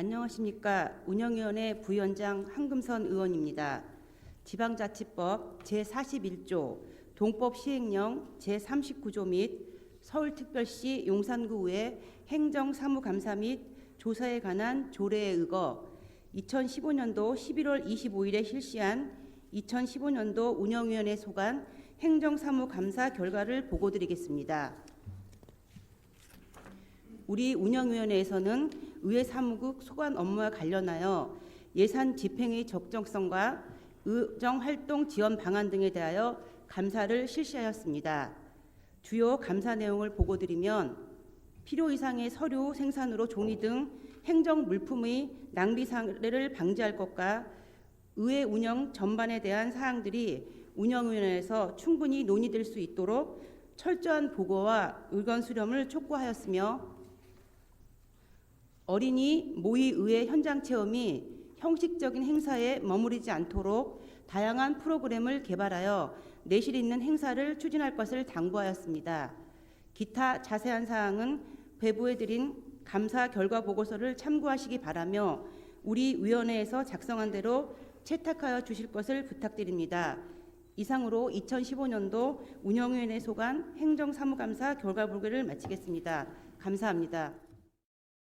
안녕하십니까. 운영위원회 부위원장 한금선 의원입니다. 지방자치법 제41조 동법 시행령 제39조 및 서울특별시 용산구의 행정사무감사 및 조사에 관한 조례에 의거 2015년도 11월 25일에 실시한 2015년도 운영위원회 소관 행정사무감사 결과를 보고드리겠습니다. 우리 운영위원회에서는 의회 사무국 소관 업무와 관련하여 예산 집행의 적정성과 의정 활동 지원 방안 등에 대하여 감사를 실시하였습니다. 주요 감사 내용을 보고드리면 필요 이상의 서류 생산으로 종이 등 행정 물품의 낭비 사례를 방지할 것과 의회 운영 전반에 대한 사항들이 운영위원회에서 충분히 논의될 수 있도록 철저한 보고와 의견 수렴을 촉구하였으며 어린이 모의 의회 현장 체험이 형식적인 행사에 머무르지 않도록 다양한 프로그램을 개발하여 내실 있는 행사를 추진할 것을 당부하였습니다. 기타 자세한 사항은 배부해드린 감사 결과 보고서를 참고하시기 바라며 우리 위원회에서 작성한 대로 채택하여 주실 것을 부탁드립니다. 이상으로 2015년도 운영위원회 소관 행정사무감사 결과 보고를 마치겠습니다. 감사합니다.